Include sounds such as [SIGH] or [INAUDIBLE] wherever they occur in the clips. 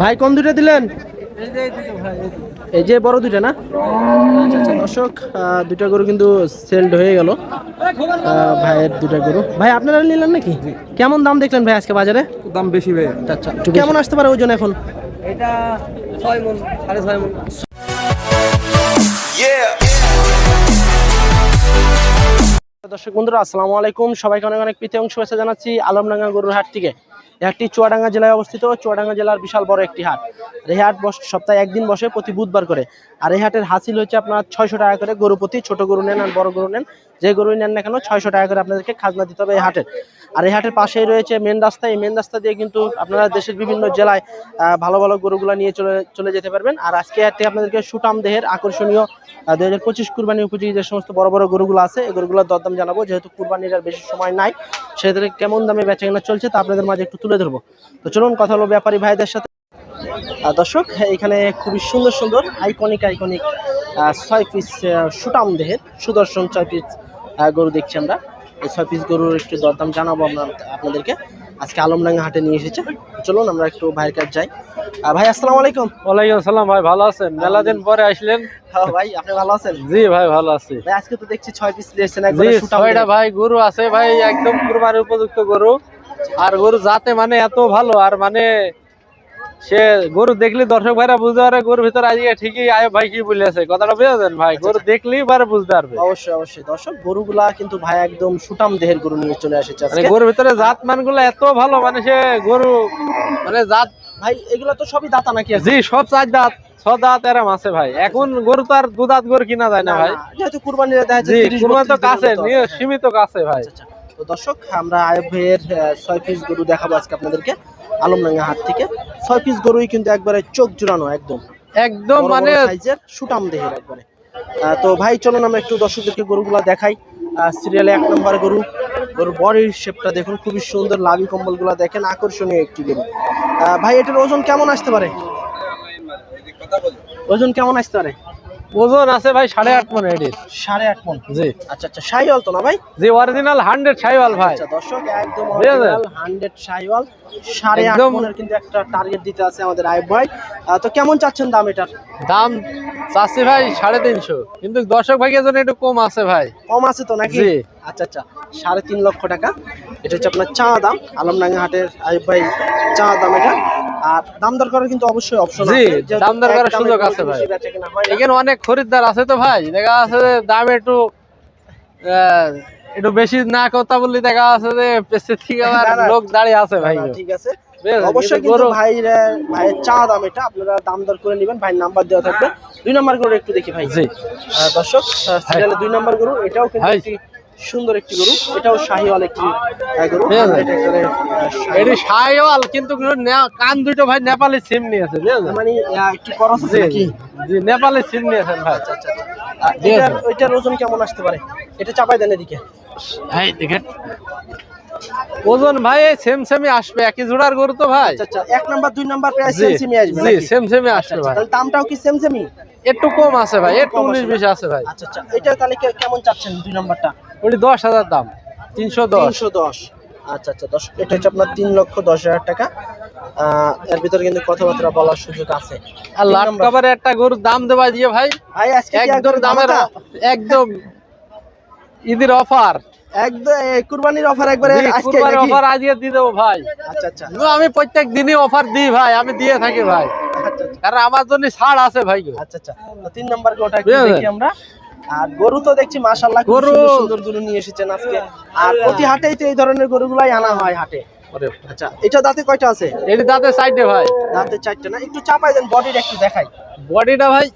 ভাই কোন দুইটা দিলেন? এই যে বড় দুইটা না? আচ্ছা আচ্ছা দর্শক আহ, দুইটা গরু কিন্তু সেলড হয়ে গেল। ভাইয়ের দুইটা গরু। ভাই আপনারা নিলেন নাকি? কেমন দাম দেখলেন ভাই আজকে বাজারে? দাম বেশি ভাই আচ্ছা একটু কেমন আসতে পারে ওজন এখন? এটা ছয় মন সাড়ে ছয় মন। দর্শক বন্ধুরা আসসালামু আলাইকুম। সবাইকে অনেক অনেক প্রীতি এবং শুভেচ্ছা জানাচ্ছি আলমডাঙ্গা গরুর হাট থেকে। এই হাটটি চুয়াডাঙ্গা জেলায় অবস্থিত। চুয়াডাঙ্গা জেলার বিশাল বড় একটি হাট। আর এই হাট সপ্তাহে একদিন বসে প্রতি বুধবার করে। আর এই হাটের হাসিল হচ্ছে আপনার ছয়শো টাকা করে গরু প্রতি। ছোট গরু নেন আর বড় গরু নেন। যে গরু নেন না কেন ছয়শো টাকা করে আপনাদেরকে খাজনা দিতে হবে এই হাটের। আর এই হাটের পাশেই রয়েছে মেন রাস্তা। এই মেন রাস্তা দিয়ে কিন্তু আপনারা দেশের বিভিন্ন জেলায় ভালো ভালো গরুগুলো নিয়ে চলে চলে যেতে পারবেন। আর আজকে হাটে আপনাদেরকে সুটাম দেহের আকর্ষণীয় দুই হাজার পঁচিশ কুরবানি উপযোগী যে সমস্ত বড় বড় গরুগুলো আছে, এই গরুগুলোর দরদাম জানাব। যেহেতু কুরবানির আর বেশি সময় নাই সেক্ষেত্রে কেমন দামে বেচা কেনা চলছে তা আপনাদের মাঝে একটু তুলে ধরবো। তো চলুন কথা হলো ব্যাপারী ভাইদের সাথে। দর্শক এখানে খুবই সুন্দর সুন্দর আইকনিক আইকনিক ছয় পিস সুটাম দেহের সুদর্শন ছয় পিস গরু দেখছি আমরা। এই ছয় পিস গরুর একটু দরদাম জানাব আমরা আপনাদেরকে। আজকে আলমডাঙ্গা হাটে নিয়ে এসেছে। চলুন আমরা একটু ভাইয়ের কাছে যাই। ভাই আসসালামু আলাইকুম। ওয়ালাইকুম আসসালাম ভাই ভালো আছেন? মেলা দিন পরে আসলেন। হ্যাঁ, ভাই আপনি ভালো আছেন? জি ভাই ভালো আছি। ভাই আজকে তো দেখছি ছয় পিস সুটাম ছয়টা ভাই গরু আছে ভাই একদম কুরবানির উপযুক্ত গরু। আর গরু জাতে মানে এত ভালো আর মানে সে গরু দেখলি দর্শক ভাইরা বুঝতে পারে গরুর ভিতরে আজকে ঠিকই আয়ব ভাই কি বলেছে। কথাটা বুঝেছেন ভাই? গরু দেখলেই পারে বুঝতে পারবে। অবশ্যই অবশ্যই। দর্শক গরুগুলা কিন্তু ভাই একদম সুটাম দেহের গরু নিয়ে চলে এসেছে মানে গরুর ভিতরে জাত মানগুলো এত ভালো মানে সে গরু মানে জাত ভাই এগুলা তো সবই দাতা নাকি জি সব চার দাঁত ছ দাঁত এরম আছে ভাই। এখন গরু তো আর দু দাঁত গরু কিনা যায় না ভাই। যেহেতু কুরবানির দেখা যাচ্ছে জি 30 কুরবানি তো কাছে। সীমিত কাছে ভাই। আচ্ছা, আচ্ছা। তো দর্শক আমরা আয়ব ভাইয়ের ছয় পিস গরু দেখাবো আজকে আপনাদেরকে আলমডাঙ্গা হাট থেকে। ছয় পিস গরুই কিন্তু একবারে চোখ জুড়ানো একদম। একদম মানে সাইজের সুটাম দেহের একবারে। তো ভাই চলুন আমরা একটু দর্শকদেরকে গরুগুলা দেখাই। সিরিয়ালে এক নম্বর গরু গরুর বডির শেপটা দেখুন খুবই সুন্দর লাভি কম্বলগুলা দেখেন আকর্ষণীয় একটি গরু। আহ, ভাই এটার ওজন কেমন আসতে পারে? ওজন কেমন আসতে পারে? ওজন আছে ভাই সাড়ে আট মনে এটির সাড়ে আট মন। জি। আচ্ছা আচ্ছা শাহিওয়াল তো না ভাই? জি অরিজিনাল হান্ড্রেড সাইওয়াল ভাই। আচ্ছা দর্শক একদম অরিজিনাল হান্ড্রেড শাহিওয়াল সাড়ে আট মনের কিন্তু একটা টার্গেট দিতে আছে আমাদের আয়ব ভাই। তো কেমন চাচ্ছেন দাম এটার? দাম চাচ্ছি ভাই সাড়ে তিনশো। কিন্তু দর্শক ভাইয়ের জন্য একটু কম আছে ভাই। কম আছে তো নাকি? জি। আচ্ছা আচ্ছা সাড়ে তিন লক্ষ টাকা। এটা হচ্ছে আপনার চা দাম। আলমডাঙ্গা হাটের আয়ব ভাই চা দাম এটা। আর দাম দর করার কিন্তু অবশ্যই অপশন জি, দাম দর করার সুযোগ আছে ভাই। এখানে অনেক খরিদ্দার আছে তো ভাই। দেখা আছে যে দাম একটু একটু বেশি না কথা বললি দেখা আছে যে পেছনের থেকে [LAUGHS] আবার। লোক দাঁড়িয়ে আছে ভাই। ঠিক আছে। অবশ্যই কিন্তু গরু- ভাইয়ের চা দাম এটা আপনারা দাম দর করে নেবেন। ভাই নাম্বার দেওয়া থাকবে। দুই নাম্বার গরু একটু দেখি ভাই। জি। দর্শক দুই নাম্বার গরু এটাও কিন্তু সুন্দর একটি গরু। এটাও শাহিওয়াল একটি গরু। ঠিক এটা শাহিওয়াল। কিন্তু কান দুটো ভাই নেপালি সিম নিয়েছে বুঝলেন? মানে একটু খরচ আছে নাকি? জি নেপালি সিম নিয়েছেন ভাই। আচ্ছা আচ্ছা এটার এটার ওজন কেমন আসতে পারে? এটা চাপাই দেন এদিকে। ভাই দেখেন। ওজন ভাই সেম সেমই আসবে। একই জোড়ার গরু তো ভাই। আচ্ছা আচ্ছা এক নাম্বার দুই নাম্বার প্রায় সেম সেমই আসবে জি সেম সেমই আচ্ছা, আসবে আচ্ছা, ভাই। তাহলে দামটাও কি সেম সেমই একটু কম আছে ভাই একটু উনিশ আছে বিশ আছে ভাই। আচ্ছা আচ্ছা এটা তাহলে কেমন চাচ্ছেন দুই নাম্বারটা? ওটি দশ হাজার দাম তিনশো দশ। তিনশো দশ। আচ্ছা আচ্ছা দশ। এটা হচ্ছে আপনার তিন লক্ষ দশ হাজার টাকা। এর ভিতরে কিন্তু কথাবার্তা বলার সুযোগ আছে। আর লাখ কভারে একটা গরুর দাম দেওয়া দিয়ে ভাই। ভাই আজকে একদম দামের একদম ঈদের অফার একদম কুরবানির অফার একবারে আজকে অফার আজকে দিয়ে দেবো ভাই। আচ্ছা আচ্ছা। আমি প্রত্যেক দিনই অফার দিই ভাই আমি দিয়ে থাকি ভাই। আচ্ছা কারণ আমার জন্য ছাড় আছে ভাই আচ্ছা আচ্ছা। তিন নাম্বার দেখি আমরা। আর গরু তো দেখছি মাশাআল্লাহ খুব গরু- সুন্দর গরু নিয়ে এসেছেন আজকে। আর প্রতি হাটেই তো এই ধরনের গরুগুলাই আনা হয় হাটে। আচ্ছা এটা দাঁতে কয়টা আছে? এটি ভাই। দাঁতে চারটে না? একটু চাপাই দেন বডিটা একটু দেখাই। বডিটা ভাই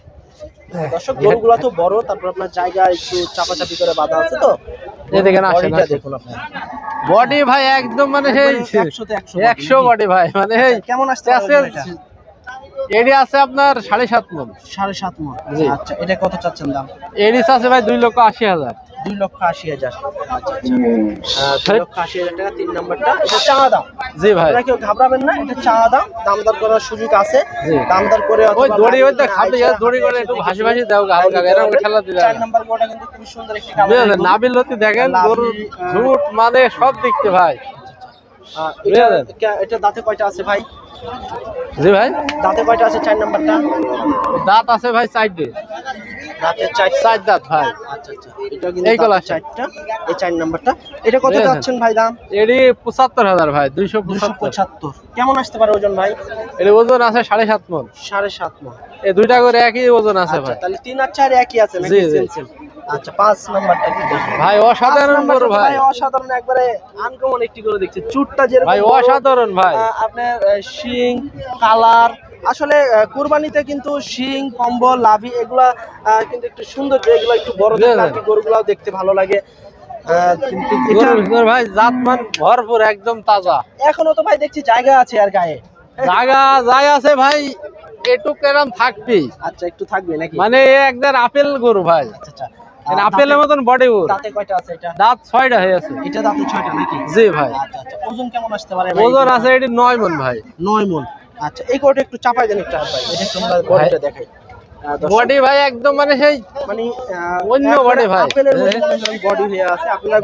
দর্শক গরুগুলো তো বড় তারপর আপনার জায়গা একটু চাপাচাপি করে বাঁধা আছে তো? দেখেন আসেন, দেখুন আপনি বডি ভাই একদম মানে সেই একশো একশো বডি ভাই মানে কেমন আসতে পারে প্যাসেজ এটা? এডি আছে আপনার সাড়ে সাত মন। সাড়ে সাত মন। আচ্ছা এটা কত চাচ্ছেন দাম? এডিস আছে ভাই দুই লক্ষ আশি হাজার। দুই লক্ষ আশি হাজার। আচ্ছা আচ্ছা। লক্ষ আশি হাজার টাকা তিন নাম্বারটা। এটা চা দাম। জি ভাই। কেউ ঘাবড়াবেন না এটা চা দাম। দাম দর করার সুযোগ আছে। জি। দাম দর করে ওই দড়ি ওই খাবে দড়ি করে একটু ভাসি ভাসি দাও হালকা এরকম খেলা দিলে চার নাম্বার গোটা কিন্তু খুব সুন্দর একটি কালার বুঝলেন নাবিল লতি দেখেন গরুর ঝুট মানে সব দেখতে ভাই। এটা বুঝলেন? এটা দাঁতে কয়টা আছে ভাই? জি ভাই। দাঁতে কয়টা আছে চার নাম্বারটা। দাঁত আছে ভাই দাঁতে চার চার দাঁত ভাই। আচ্ছা আচ্ছা। এটা কিন্তু এই কলা চারটা এই চার নাম্বারটা। এটা কত যাচ্ছেন ভাই দাম? এটি পঁচাত্তর হাজার ভাই দুইশো পঁচাত্তর। কেমন আসতে পারে ওজন ভাই? এটি ওজন আছে সাড়ে সাত মন। সাড়ে সাত মন। এই দুইটা করে একই ওজন আছে আচ্ছা ভাই। তাহলে তিন আর চার একই আছে জি, জি। আচ্ছা পাঁচ নাম্বারটা কি দেখি? ভাই অসাধারণ গরু ভাই অসাধারণ একবারে আনকমন একটি করে দেখছি। চুটটা যেরকম ভাই অসাধারণ ভাই। আপনার শিং কালার আসলে কুরবানিতে কিন্তু শিং কম্বল লাভি এগুলা কিন্তু একটু সুন্দর এগুলো একটু বড় গরুগুলাও দেখতে ভালো লাগে। ভাই জাতমান ভরপুর একদম তাজা। এখনও তো ভাই দেখছি জায়গা আছে আর গায়ে। জায়গা যাই আছে ভাই এটুক এরম থাকবি আচ্ছা একটু থাকবে নাকি? মানে এ একদের আপেল গরু ভাই। আচ্ছা আচ্ছা। আপেলের মতন বডি গরু দাঁতে কয়টা আছে এটা? দাঁত ছয়টা হয়ে আছে। এটা দাঁতে ছয়টা নাকি? জি ভাই। আচ্ছা আচ্ছা। ওজন কেমন আসতে পারে ভাই? ওজন আছে এটি নয় মন ভাই। নয় মন আচ্ছা এই কোটা একটু চাপাই দেন একটু ভাই। এটা আমরা বডিটা দেখাই। বডি ভাই একদম মানে সেই মানে অন্য body ভাই। করেন body হয়ে আছে আপনার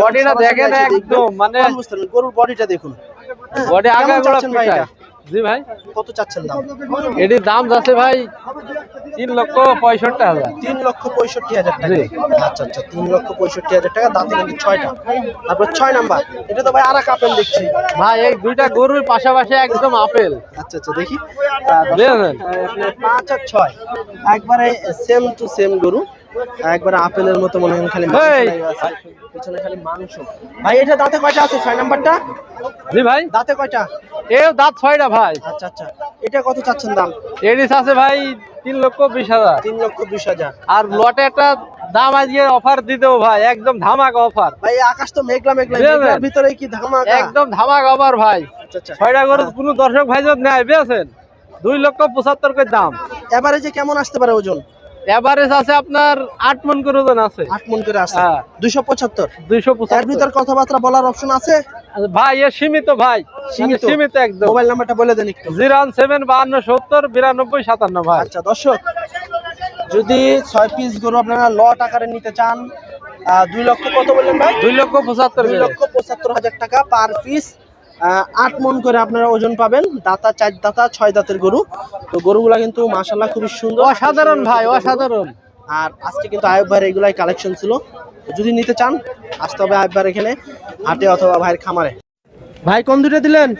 bodyটা দেখেন একদম, মানে- গরুর বডিটা দেখুন। হ্যাঁ, বডি কেমন আগা জি ভাই। কত চাচ্ছেন দাম? এটির দাম যাচ্ছে ভাই তিন লক্ষ পঁয়ষট্টি হাজার। তিন লক্ষ পঁয়ষট্টি হাজার টাকা। আচ্ছা আচ্ছা তিন লক্ষ পঁয়ষট্টি হাজার টাকা দাঁতে কিন্তু ছয়টা? তারপর ছয় নাম্বার এটা তো ভাই আর এক আপেল দেখছি। ভাই এই দুইটা গরুর পাশাপাশি একদম আপেল। আচ্ছা আচ্ছা দেখি। পাঁচ আর ছয়। একবারে সেম টু সেম গরু। একবারে আপেলের মতো মনে হয় খালি! পিছনে খালি মাংস। ভাই এটা দাঁতে কয়টা আছে? ছয় নাম্বারটা? জি ভাই। দাঁতে কয়টা? এ দাঁত ছয়টা ভাই। আচ্ছা আচ্ছা। এটা কত চাচ্ছেন দাম? এডিস আছে ভাই তিন লক্ষ বিশ হাজার। তিন লক্ষ বিশ হাজার। আর লটে একটা দাম আজকে অফার দিতেও ভাই একদম ধামাকা অফার। ভাই আকাশ তো মেঘলা মেঘলা। মেঘলার ভিতরে কি ধামাকা? একদম ধামাকা অফার ভাই। আচ্ছা আচ্ছা। ছয়টা গরু কোনো দর্শক ভাই যদি নেয় বুঝেছেন? দুই লক্ষ পঁচাত্তর করে দাম। এবারে যে কেমন আসতে পারে ওজন? এভারেজ আছে আপনার আট মন করে ওজন আছে। আট মন করে আসে হ্যাঁ। দুইশো পঁচাত্তর। দুইশো এর ভিতর কথাবার্তা বলার অপশন আছে? ভাই এ সীমিত ভাই। মানে সীমিত? সীমিত একদম। মোবাইল নাম্বারটা বলে দেন একটু। জিরো সেভেন বাহান্ন সত্তর বিরানব্বই সাতান্ন ভাই। আচ্ছা দর্শক যদি ছয় পিস গরু আপনারা লট আকারে নিতে চান দুই লক্ষ কত বললেন ভাই? দুই লক্ষ পঁচাত্তর দুই লক্ষ পঁচাত্তর হাজার টাকা পার পিস আট মন করে আপনারা ওজন পাবেন। দাতা চার দাতা ছয় দাঁতের গরু। তো গরুগুলা কিন্তু মাশাল্লাহ খুবই সুন্দর। অসাধারণ ভাই অসাধারণ। আর আজকে কিন্তু আয়ব ভাইয়ের এগুলাই কালেকশন ছিল। যদি নিতে চান আসতে হবে আয়ব ভাইয়ের এখানে হাটে অথবা ভাইয়ের খামারে। ভাই কোন দুটো দিলেন?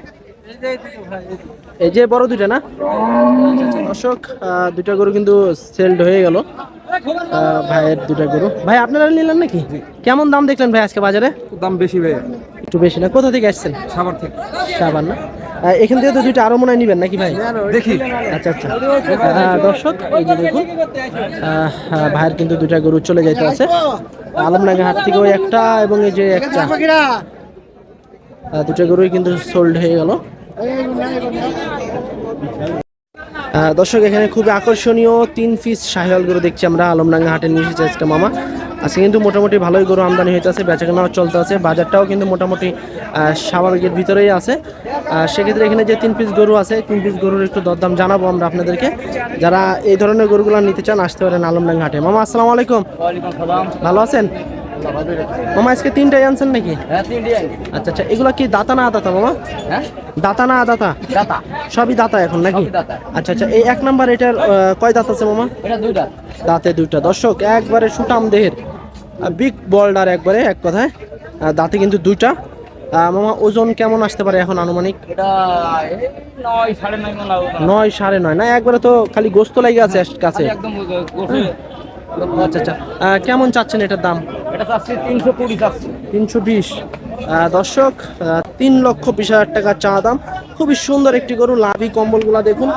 এই যে বড় দুইটা না? দর্শক আহ, দুইটা গরু কিন্তু সেলড হয়ে গেল। ভাইয়ের দুইটা গরু। ভাই আপনারা নিলেন নাকি? কেমন দাম দেখলেন ভাই আজকে বাজারে? দাম বেশি ভাই একটু বেশি না। কোথা থেকে আসছেন? সাবার থেকে। সাবান না? এখান থেকে তো দুইটা আরও মনে হয় নিবেন নাকি ভাই? দেখি। আচ্ছা আচ্ছা। দর্শক এই যে দেখুন ভাইয়ের কিন্তু দুইটা গরু চলে যাইতে আছে। আলমডাঙ্গা হাট থেকে ওই একটা এবং এই যে একটা। দুটো গরুই কিন্তু সোল্ড হয়ে গেল। দর্শক এখানে খুব আকর্ষণীয় তিন পিস শাহিওয়াল গরু দেখছি আমরা। আলমডাঙ্গা হাটে নিয়ে এসেছি আজকে মামা। আজকে কিন্তু মোটামুটি ভালোই গরু আমদানি হইতেছে বেচাকেনাও চলতে আছে। বাজারটাও কিন্তু মোটামুটি স্বাভাবিকের ভিতরেই আছে। সেক্ষেত্রে এখানে যে তিন পিস গরু আছে তিন পিস গরুর একটু দরদাম জানাব আমরা আপনাদেরকে। যারা এই ধরনের গরুগুলো নিতে চান আসতে পারেন আলমডাঙ্গা হাটে। মামা আসসালামু আলাইকুম। ভালো আছেন? মামা আজকে তিনটাই আনছেন নাকি? হ্যাঁ আচ্ছা আচ্ছা এগুলো কি দাতা না আদাতা মামা? হ্যাঁ? দাতা না আদাতা? দাতা। সবই দাতা এখন নাকি? আচ্ছা আচ্ছা এই এক নাম্বার এটার কয় দাঁত আছে মামা? এটা দুইটা দাঁতে। দুইটা। দর্শক একবারে সুটাম দেহের বিগ বল্ডার একবারে এক কথায়। দাঁতে কিন্তু দুইটা। মামা ওজন কেমন আসতে পারে এখন আনুমানিক? নয় সাড়ে নয় না একবারে তো খালি গোস্ত লাগে আছে কাছে। একদম গোসে আচ্ছা আচ্ছা। কেমন চাচ্ছেন এটার দাম? এটা চাচ্ছি তিনশো কুড়ি চাচ্ছি। তিনশো বিশ। দর্শক তিন লক্ষ বিশ হাজার টাকা চা দাম। খুবই সুন্দর একটি গরু লাভি কম্বলগুলা দেখুন।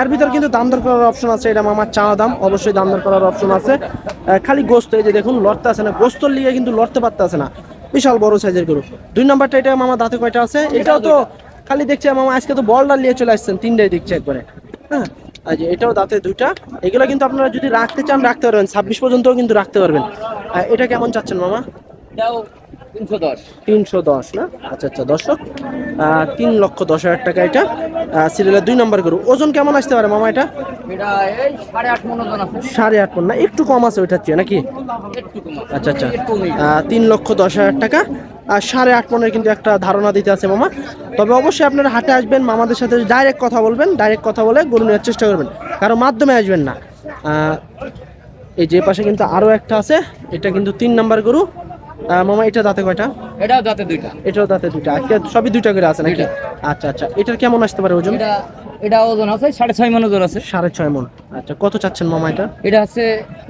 এর ভিতর কিন্তু দাম দর করার অপশন আছে এটা মামার চা দাম অবশ্যই দাম দর করার অপশন আছে। খালি গোস্ত এই যে দেখুন লড়তে আছে না। গোস্তর লিগে কিন্তু লড়তে পারতে আছে না। বিশাল বড় সাইজের গরু। দুই নাম্বারটা এটা মামা দাঁতে কয়টা আছে? এটাও তো খালি দেখছি মামা আজকে তো বলটা নিয়ে চলে আসছেন তিনটাই দেখছি একবারে। হ্যাঁ? যে এটাও দাঁতে দুইটা। এগুলো কিন্তু আপনারা যদি রাখতে চান রাখতে পারবেন। ছাব্বিশ পর্যন্তও কিন্তু রাখতে পারবেন। এটা কেমন চাচ্ছেন মামা? তিনশো দশ। না? আচ্ছা আচ্ছা দর্শক তিন লক্ষ দশ হাজার টাকা এটা। সিরিয়ালের দুই নম্বর গরু। ওজন কেমন আসতে পারে মামা এটা? সাড়ে আট মন সাড়ে আট পন না? একটু কম আছে ওইটার চেয়ে নাকি। আচ্ছা আচ্ছা। তিন লক্ষ দশ হাজার টাকা। সাড়ে আট পনেরো কিন্তু একটা ধারণা দিতে আছে মামা। তবে অবশ্যই আপনারা হাটে আসবেন মামাদের সাথে ডাইরেক্ট কথা বলবেন ডাইরেক্ট কথা বলে গরু নেওয়ার চেষ্টা করবেন। কারও মাধ্যমে আসবেন না। এই যে পাশে কিন্তু আরও একটা আছে এটা কিন্তু তিন নাম্বার গরু। মামা এটা দাঁতে কয়টা? এটাও যাতে দুইটা। এটাও দাঁতে দুইটা। আজকে সবই দুইটা করে আছে নাকি। আচ্ছা আচ্ছা। এটার কেমন আসতে পারে ওজন? এটা এটা ওজন আছে সাড়ে ছয় মন ওজন আছে। সাড়ে ছয় মন আচ্ছা কত চাচ্ছেন মামা এটা? এটা আছে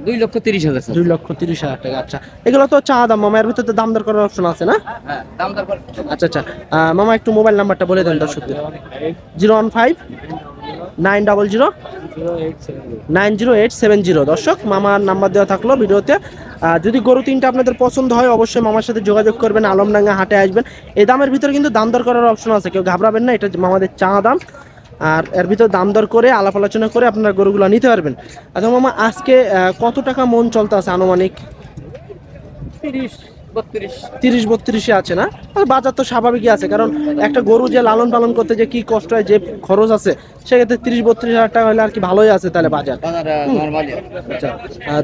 দুই লক্ষ তিরিশ হাজার। দুই লক্ষ তিরিশ হাজার টাকা আচ্ছা। এগুলো তো চা দাম মামা এর ভিতরে দাম দর করার অপশন আছে না? হ্যাঁ দাম দর আচ্ছা আচ্ছা। মামা একটু মোবাইল নাম্বারটা বলে দেন দর্শকদের। Zero one five nine double zero nine zero eight seven zero. দর্শক মামার নাম্বার দেওয়া থাকল ভিডিওতে। যদি গরু তিনটা আপনাদের পছন্দ হয় অবশ্যই মামার সাথে যোগাযোগ করবেন আলমডাঙ্গা হাটে আসবেন। এই দামের ভিতরে কিন্তু দাম দর করার অপশন আছে। কেউ ঘাবড়াবেন না এটা মামাদের চা দাম। আর এর ভিতর দাম দর করে আলাপ আলোচনা করে আপনারা গরুগুলো নিতে পারবেন। আচ্ছা মামা আজকে কত টাকা মন চলতে আছে আনুমানিক? তিরিশ বত্রিশ। তিরিশ বত্রিশে আছে না? আর বাজার তো স্বাভাবিকই আছে কারণ একটা গরু যে লালন পালন করতে যে কি কষ্ট হয় যে খরচ আছে সেক্ষেত্রে তিরিশ বত্রিশ হাজার টাকা হলে আর কি ভালোই আছে তাহলে বাজার। বাজার আচ্ছা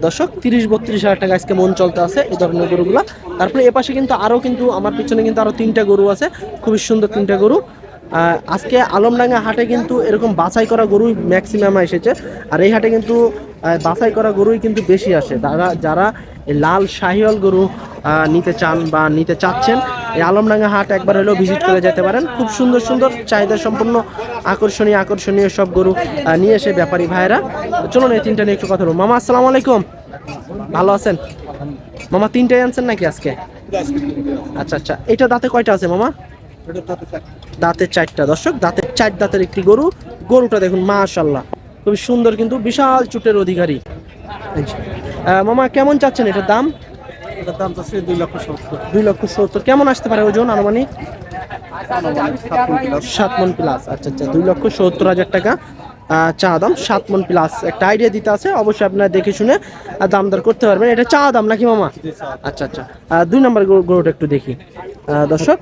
দর্শক তিরিশ বত্রিশ হাজার টাকা আজকে মন চলতে আছে এই ধরনের গরুগুলো। তারপরে এপাশে কিন্তু আরও কিন্তু আমার পিছনে কিন্তু আরও তিনটা গরু আছে খুবই সুন্দর তিনটা গরু। আজকে আলমডাঙ্গা হাটে কিন্তু এরকম বাছাই করা গরুই ম্যাক্সিমাম এসেছে। আর এই হাটে কিন্তু বাছাই করা গরুই কিন্তু বেশি আসে। যারা যারা লাল শাহিওয়াল গরু নিতে চান বা নিতে চাচ্ছেন, এই আলমডাঙ্গা হাট একবার হলেও ভিজিট করে যেতে পারেন। খুব সুন্দর সুন্দর, চাহিদা সম্পন্ন, আকর্ষণীয় আকর্ষণীয় সব গরু নিয়ে এসে ব্যাপারী ভাইরা চলুন এই তিনটা নিয়ে একটু কথা বলব। মামা, আসসালামু আলাইকুম। ভালো আছেন? মামা, তিনটাই আনছেন নাকি আজকে? আচ্ছা আচ্ছা। এটা দাঁতে কয়টা আছে, মামা? দাঁতের চারটা। দর্শক দাঁতের চার দাঁতের একটি গরু। গরুটা দেখুন মাশাল্লাহ খুবই সুন্দর কিন্তু বিশাল চুটের অধিকারী। মামা কেমন চাচ্ছেন এটার দাম? এটার দাম চাচ্ছে দুই লক্ষ সত্তর। দুই লক্ষ সত্তর। কেমন আসতে পারে ওজন আনুমানিক? সাত মন প্লাস আচ্ছা আচ্ছা দুই লক্ষ সত্তর হাজার টাকা। চা দাম সাত মন প্লাস একটা আইডিয়া দিতে আছে অবশ্যই আপনারা দেখে শুনে দাম দর করতে পারবেন। এটা চা দাম নাকি মামা? আচ্ছা আচ্ছা। দুই নম্বর গরু- গরুটা একটু দেখি। দর্শক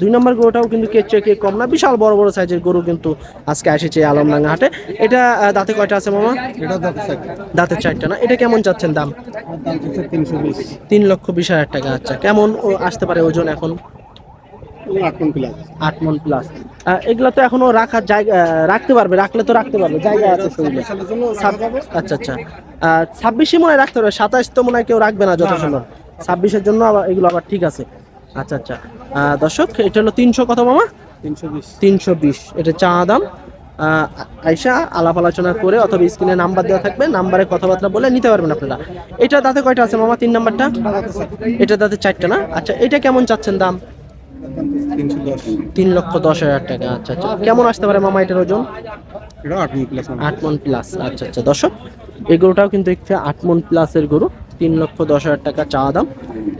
দুই নম্বর গরুটাও কিন্তু কে চেয়ে কম না। বিশাল বড় বড় সাইজের গরু কিন্তু আজকে এসেছে আলমডাঙ্গা হাটে। এটা দাঁতে কয়টা আছে মামা? দাঁতে দাঁতের চারটা না। এটা কেমন চাচ্ছেন দাম? তিন লক্ষ বিশ হাজার টাকা। আচ্ছা কেমন আসতে পারে ওজন এখন? আট মন প্লাস এগুলা তো এখনও রাখার জায়গা রাখতে পারবে রাখলে তো রাখতে পারবে জায়গা আছে শরীরে আচ্ছা আচ্ছা। ছাব্বিশে মনে রাখতে পারবে সাতাশ তো মনে হয় কেউ রাখবে না যত ছাব্বিশের জন্য আবার এগুলো আবার ঠিক আছে। আচ্ছা আচ্ছা। দর্শক এটা হলো তিনশো কত মামা? তিনশো বিশ। এটা চা দাম। আহ, আইসা আলাপ আলোচনা করে অথবা স্ক্রিনে নাম্বার দেওয়া থাকবে নাম্বারে কথাবার্তা বলে নিতে পারবেন আপনারা। এটা দাঁতে কয়টা আছে মামা? তিন নাম্বারটা? এটা দাঁতে চারটা না? আচ্ছা এটা কেমন চাচ্ছেন দাম? তিন লক্ষ দশ হাজার টাকা আচ্ছা আচ্ছা। কেমন আসতে পারে মামা এটার ওজন? আট মন প্লাস আচ্ছা আচ্ছা। দর্শক এই গরুটাও কিন্তু একটা আট মন প্লাসের গরু তিন লক্ষ দশ হাজার টাকা চাওয়া দাম।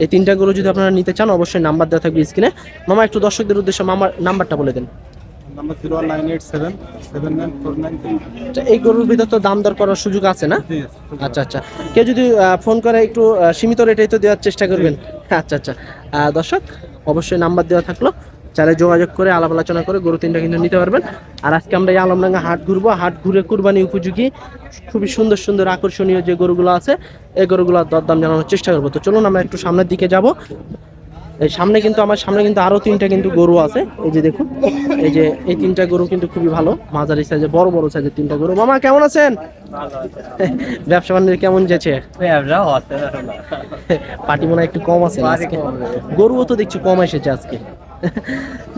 এই তিনটা গরু যদি আপনারা নিতে চান অবশ্যই নাম্বার দেওয়া থাকবে স্ক্রিনে। মামা একটু দর্শকদের উদ্দেশ্যে মামার নাম্বারটা বলে দেন। আচ্ছা, এই গরুর ভিতর তো দাম দর করার সুযোগ আছে না? আচ্ছা আচ্ছা। কেউ যদি ফোন করে একটু সীমিত রেটেই তো দেওয়ার চেষ্টা করবেন। আচ্ছা আচ্ছা। দর্শক অবশ্যই নাম্বার দেওয়া থাকল। চাইলে যোগাযোগ করে, আলাপ আলোচনা করে গরু তিনটা কিন্তু নিতে পারবেন। আর আজকে আমরা এই আলমডাঙ্গা হাট ঘুরবো। হাট ঘুরে কুরবানি উপযোগী, খুবই সুন্দর সুন্দর আকর্ষণীয় যে গরুগুলো আছে, এই গরুগুলোর দরদাম জানানোর চেষ্টা করব। তো চলুন আমরা একটু সামনের দিকে যাব। সামনে কিন্তু আমার সামনে কিন্তু আরও তিনটা কিন্তু গরু আছে। এই যে দেখুন এই যে এই তিনটা গরু কিন্তু খুবই ভালো। মাঝারি সাইজে বড় বড় সাইজের তিনটা গরু। মামা কেমন আছেন? ব্যবসা বাণিজ্য কেমন যাচ্ছে? পার্টি মনে একটু কম আছে গরুও তো দেখছি কম এসেছে আজকে।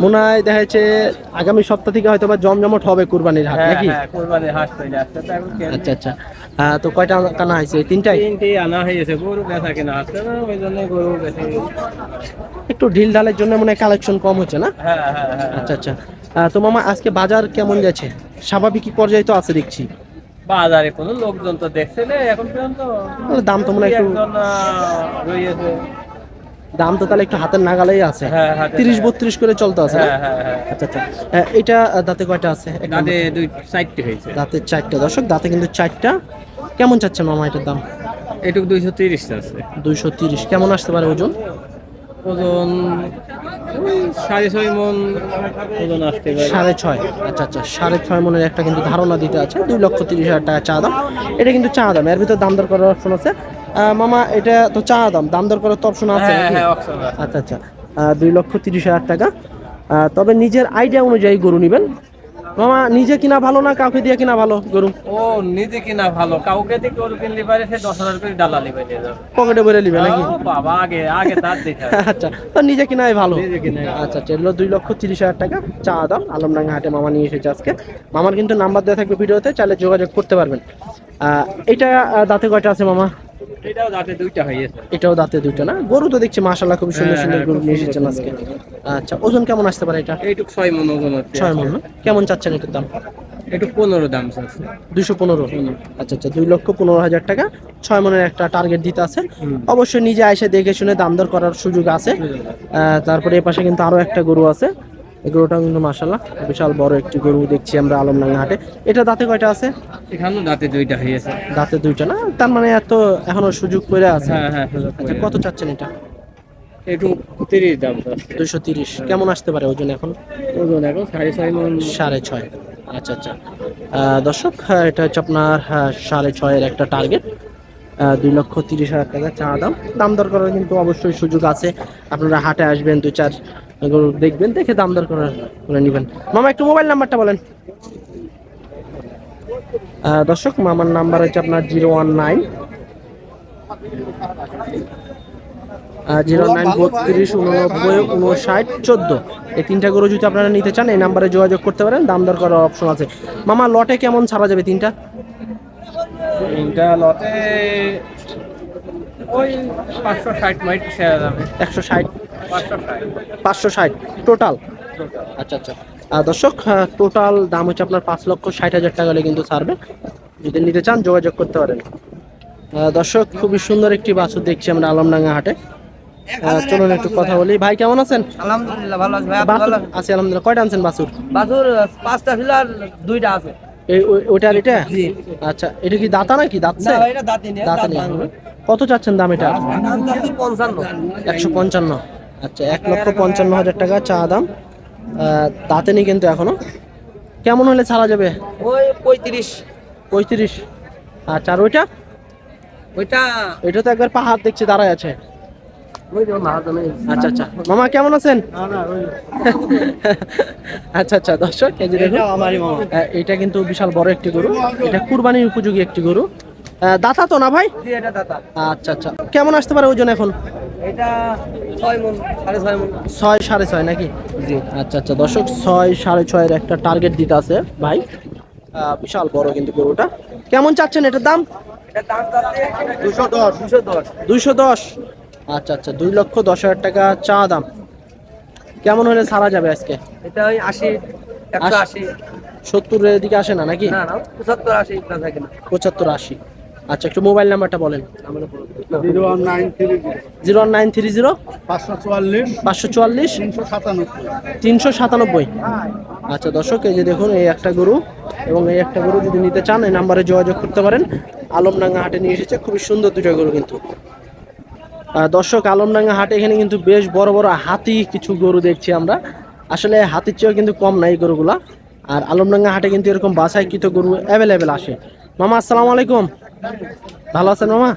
মনে হয় দেখা যাচ্ছে আগামী সপ্তাহ থেকে হয়তো বা জমজমট হবে কুরবানির হাট নাকি? আচ্ছা আচ্ছা। আহ, তো কয়টা কানা হয়েছে? তিনটাই? তিনটাই আনা হয়েছে গরু বেচা কেনা আছে না ওই জন্য গরু একটু ঢিল ঢালের জন্য মনে হয় কালেকশন কম হচ্ছে না? হ্যাঁ হ্যাঁ হ্যাঁ আচ্ছা আচ্ছা। তো মামা আজকে বাজার কেমন যাচ্ছে? স্বাভাবিক পর্যায়ে তো আছে দেখছি। বাজারে কোনো লোকজন তো দেখছে না এখন পর্যন্ত দাম তো মনে হয় একটু রয়েছে। দাম তো তাহলে একটু হাতের নাগালেই আছে। হ্যাঁ, তিরিশ বত্রিশ করে চলতে আছে হ্যাঁ হ্যাঁ আচ্ছা আচ্ছা। এটা দাঁতে কয়টা আছে? দাঁতে দুই চারটে হয়েছে। দাঁতের চারটা। দর্শক দাঁতে কিন্তু চারটা। কেমন চাচ্ছেন মামা এটার দাম? এটুকু দুইশো তিরিশ আছে। দুইশো তিরিশ। কেমন আসতে পারে ওজন? ওজন সাড়ে ছয় মন ওজন আসতে পারে। সাড়ে ছয়। আচ্ছা আচ্ছা। সাড়ে ছয় মনের একটা কিন্তু ধারণা দিতে আছে। দুই লক্ষ তিরিশ হাজার টাকা চা দাম। এটা কিন্তু চা দাম। এর ভিতর দাম দর করার অপশন আছে। মামা এটা তো চা দাম। দাম দর করার তো অপশন আছে হ্যাঁ হ্যাঁ আছে। আচ্ছা আচ্ছা। দুই লক্ষ তিরিশ হাজার টাকা। আহ, তবে নিজের আইডিয়া অনুযায়ী গরু নেবেন। মামা নিজে কিনা ভালো না কাউকে দিয়ে কিনা ভালো গরু? ও নিজে কিনা ভালো। কাউকে দিয়ে গরু কিনলে পারে সে দশ হাজার করে পাইতে যাবে পকেটে ভরে নিবে নাকি? বাবা আগে আগে তার দেখে [LAUGHS] আচ্ছা তো নিজে কিনাই ভালো। নিজে কিনে আচ্ছা আচ্ছা এগুলো দুই লক্ষ তিরিশ হাজার টাকা চা দাম। আলমডাঙ্গা হাটে মামা নিয়ে এসেছে আজকে। মামার কিন্তু নাম্বার দেওয়া থাকবে ভিডিওতে চাইলে যোগাযোগ করতে পারবেন। আহ, এটা দাঁতে কয়টা আছে মামা? এটাও দাঁতে দুইটা হয়েছে এটাও দাঁতে দুইটা না? গরু তো দেখছি মাশাল্লাহ খুব সুন্দর সুন্দর হ্যাঁ, গরু নিয়ে এসেছেন আজকে। আচ্ছা ওজন কেমন আসতে পারে এটা? এইটুক ছয় মন ওজন হচ্ছে ছয় মন কেমন চাচ্ছেন এটার দাম? একটু পনেরো দাম আছে দুইশো পনেরো? আচ্ছা আচ্ছা দুই লক্ষ পনেরো হাজার টাকা। ছয় মনের একটা টার্গেট দিতে আছে অবশ্যই নিজে এসে দেখে শুনে দাম দর করার সুযোগ আছে। তারপরে এ পাশে কিন্তু আরও একটা গরু আছে। এই গরুটা কিন্তু মাসাল্লাহ বিশাল বড় একটি গরু দেখছি আমরা আলমডাঙ্গা হাটে। এটা দাঁতে কয়টা আছে? এখানেও দাঁতে দুইটা হয়েছে দাঁতে দুইটা না? তার মানে এত এখনও সুযোগ করে আছে। হ্যাঁ হ্যাঁ আচ্ছা কত চাচ্ছেন এটা? একটু তিরিশ দাম দুইশো তিরিশ। কেমন আসতে পারে ওজন এখন? ওজন এখন সাড়ে ছয় সাড়ে ছয়। আচ্ছা আচ্ছা। দর্শক হ্যাঁ, এটা হচ্ছে আপনার হ্যাঁ, সাড়ে ছয়ের একটা টার্গেট। দুই লক্ষ তিরিশ হাজার টাকা চা দাম। দাম দর করার কিন্তু অবশ্যই সুযোগ আছে। আপনারা হাটে আসবেন দুই চার গরু দেখবেন দেখে দাম দর করে নেবেন। মামা একটু মোবাইল নাম্বারটা বলেন। দর্শক মামার নাম্বার হচ্ছে আপনার zero one nine. Zero nine বত্রিশ উননব্বই উনষাট চোদ্দ। এই তিনটা গরু যদি আপনারা নিতে চান এই নাম্বারে যোগাযোগ করতে পারেন দাম দর করার অপশন আছে। মামা লটে কেমন ছাড়া যাবে তিনটা? তিনটা লটে ওই পাঁচশো ষাট মাইট যাবে। একশো ষাট পাঁচশো ষাট। টোটাল আচ্ছা আচ্ছা। আর দর্শক টোটাল দাম হচ্ছে আপনার পাঁচ লক্ষ ষাট হাজার টাকা হলে কিন্তু ছাড়বে। যদি নিতে চান যোগাযোগ করতে পারেন। দর্শক খুবই সুন্দর একটি বাছুর দেখছি আমরা আলমডাঙ্গা হাটে। চলুন একটু কথা বলি। ভাই কেমন আছেন? আলহামদুলিল্লাহ ভালো আছে। ভাই ভালো আছে আলহামদুলিল্লাহ। কয়টা আনছেন বাছুর? বাছুর পাঁচটা ছিল আর দুইটা আছে। এই এটা? আচ্ছা এটা কি দাতা নাকি? দাঁতছে? না এটা দাঁতি নেই দাঁতা নেই। কত চাচ্ছেন দাম এটা? দাম চাচ্ছি পঞ্চান্ন। একশো পঞ্চান্ন। আচ্ছা এক লক্ষ পঞ্চান্ন হাজার টাকা চা দাম। দাঁতে নেই কিন্তু এখনও। কেমন হলে ছাড়া যাবে? ওই পঁয়ত্রিশ। পঁয়ত্রিশ। আচ্ছা আর ওইটা? ওইটা ওইটা তো একবার পাহাড় দেখছি দাঁড়ায় আছে। আচ্ছা আচ্ছা। মামা কেমন আছেন? আচ্ছা আচ্ছা দর্শক এটা কিন্তু বিশাল বড় একটি গরু। এটা কুরবানির উপযোগী একটি গরু। দাতা তো না ভাই? আচ্ছা আচ্ছা। কেমন আসতে পারে ওজন এখন? এটা ছয় মন সাড়ে ছয় মন। ছয় সাড়ে ছয় নাকি? জি। আচ্ছা আচ্ছা দর্শক ছয় সাড়ে ছয়ের একটা টার্গেট দিতে আছে ভাই। বিশাল বড় কিন্তু গরুটা। কেমন চাচ্ছেন এটার দাম? দুশো দশ। দুশো দশ। দশ আচ্ছা আচ্ছা দুই লক্ষ দশ হাজার টাকা চা দাম। কেমন হলে ছাড়া যাবে আজকে? এটা ওই আশি একশো আশি। সত্তরের দিকে আসে না নাকি? না না পঁচাত্তর আশি না থাকে না। পঁচাত্তর আশি। আচ্ছা একটু মোবাইল নাম্বারটা বলেন। Zero one nine three zero. One nine three zero পাঁচশো চুয়াল্লিশ। পাঁচশো চুয়াল্লিশ তিনশো সাতানব্বই। তিনশো সাতানব্বই আচ্ছা দর্শক, এই যে দেখুন, এই একটা গরু এবং এই একটা গরু যদি নিতে চান, এই নাম্বারে যোগাযোগ করতে পারেন। আলমডাঙ্গা হাটে নিয়ে এসেছে, খুবই সুন্দর দুটো গরু কিন্তু। দর্শক, আলমডাঙ্গা হাটে এখানে কিন্তু বেশ বড় বড় হাতি কিছু গরু দেখছি আমরা। আসলে হাতির চেয়েও কিন্তু কম নাই গরুগুলা। আর আলমডাঙ্গা হাটে কিন্তু এরকম বাসায় বাছাইকৃত গরু অ্যাভেলেবেল আসে। মামা আসসালামু আলাইকুম। ভালো আছেন মামা?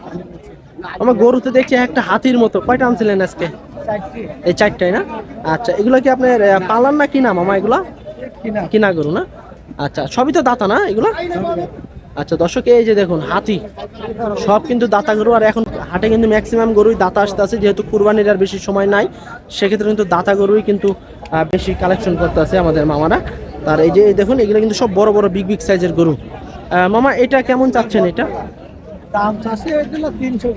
আমার গরুতে দেখছি একটা হাতির মতো। কয়টা আনছিলেন আজকে? এই চারটাই না? আচ্ছা এগুলো কি আপনার পালান না কিনা মামা এগুলা? কিনা। গরু না? আচ্ছা সবই তো দাতা না এগুলো? আচ্ছা দর্শক এই যে দেখুন হাতি। সব কিন্তু দাতা গরু আর এখন হাটে কিন্তু ম্যাক্সিমাম গরুই দাতা আসতে আছে যেহেতু কুরবানির আর বেশি সময় নাই সেক্ষেত্রে কিন্তু দাতা গরুই কিন্তু বেশি কালেকশন করতে আছে আমাদের মামারা। আর এই যে দেখুন এগুলো কিন্তু সব বড় বড় বিগ বিগ সাইজের গরু। মামা এটা কেমন চাচ্ছেন এটা? দাম হয়েছিল তিনশো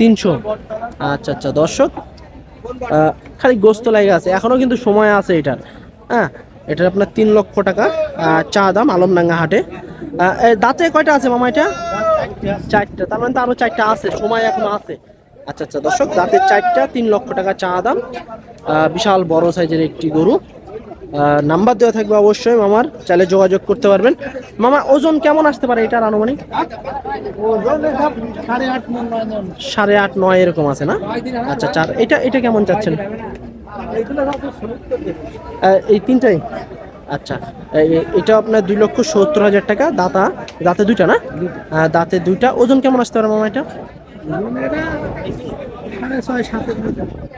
তিনশো? আচ্ছা আচ্ছা দর্শক খালি গোস্ত লাগে আছে এখনও কিন্তু সময় আছে এটার। হ্যাঁ এটার আপনার তিন লক্ষ টাকা চা দাম আলমডাঙ্গা হাটে। দাঁতে কয়টা আছে মামা এটা? চারটা তার মানে তো আরও চারটা আছে সময় এখনও আছে। আচ্ছা আচ্ছা দর্শক দাঁতের চারটা তিন লক্ষ টাকা চা দাম। বিশাল বড় সাইজের একটি গরু। নাম্বার দেওয়া থাকবে অবশ্যই, মামার। চাইলে যোগাযোগ করতে পারবেন। মামা, ওজন কেমন আসতে পারে এটার আনুমানিক? সাড়ে আট, নয় এরকম আছে না? আচ্ছা চার। এটা এটা কেমন চাচ্ছেন? এই তিনটাই? আচ্ছা এটা আপনার দুই লক্ষ সত্তর হাজার টাকা, দাতা। দাঁতে দুইটা না? দাঁতে দুইটা। ওজন কেমন আসতে পারে মামা এটা?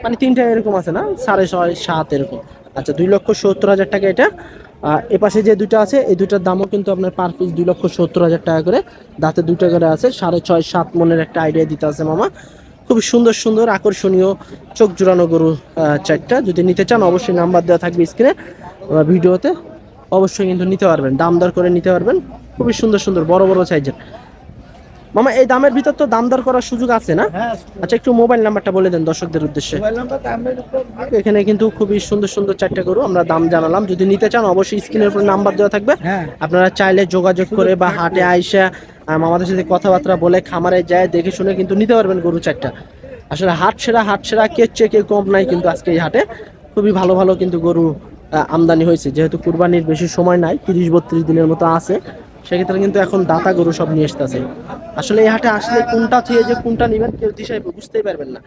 মানে তিনটা এরকম আছে না? সাড়ে ছয়, সাত এরকম। আচ্ছা দুই লক্ষ সত্তর হাজার টাকা এটা। এপাশে যে দুইটা আছে, এই দুটার দামও কিন্তু আপনার পার পিস দুই লক্ষ সত্তর হাজার টাকা করে। দাঁতে দুইটা করে আছে, সাড়ে ছয়, সাত মনের একটা আইডিয়া দিতে আছে মামা। খুব সুন্দর সুন্দর, আকর্ষণীয়, চোখ জোড়ানো গরু চারটা। যদি নিতে চান, অবশ্যই নাম্বার দেওয়া থাকবে স্ক্রিনে ভিডিওতে। অবশ্যই কিন্তু নিতে পারবেন, দাম দর করে নিতে পারবেন। খুবই সুন্দর সুন্দর, বড় বড় সাইজের মামা এই দামের ভিতর তো দাম দর করার সুযোগ আছে না? হ্যাঁ আচ্ছা একটু মোবাইল নাম্বারটা বলে দেন দর্শকদের উদ্দেশ্যে। এখানে কিন্তু খুবই সুন্দর সুন্দর চারটা গরু আমরা দাম জানালাম। যদি নিতে চান অবশ্যই স্ক্রিনের উপর নাম্বার দেওয়া থাকবে। হ্যাঁ। আপনারা চাইলে যোগাযোগ করে বা হাটে আইসা আম, আমাদের সাথে কথাবার্তা বলে খামারে যায় দেখে শুনে কিন্তু নিতে পারবেন গরু চারটা। আসলে হাট সেরা হাট সেরা কে চেয়ে কেউ কম নাই কিন্তু আজকে এই হাটে খুবই ভালো ভালো কিন্তু গরু আমদানি হয়েছে। যেহেতু কুরবানির বেশি সময় নাই তিরিশ বত্রিশ দিনের মতো আছে। সেক্ষেত্রে কিন্তু এখন দাতা গরু সব নিয়ে আসতেছে। আসলে এই হাটে আসলে কোনটা থেকে যে কোনটা নেবেন কেউ দিশায় বুঝতেই পারবেন না।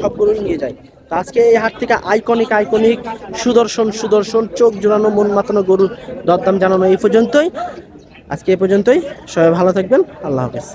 সব গরুই নিয়ে যায়। তো আজকে এই হাট থেকে আইকনিক আইকনিক সুদর্শন সুদর্শন, চোখ জোড়ানো, মন মাতানো গরুর দরদাম জানানো এই পর্যন্তই। আজকে এই পর্যন্তই। সবাই ভালো থাকবেন। আল্লাহ হাফেজ।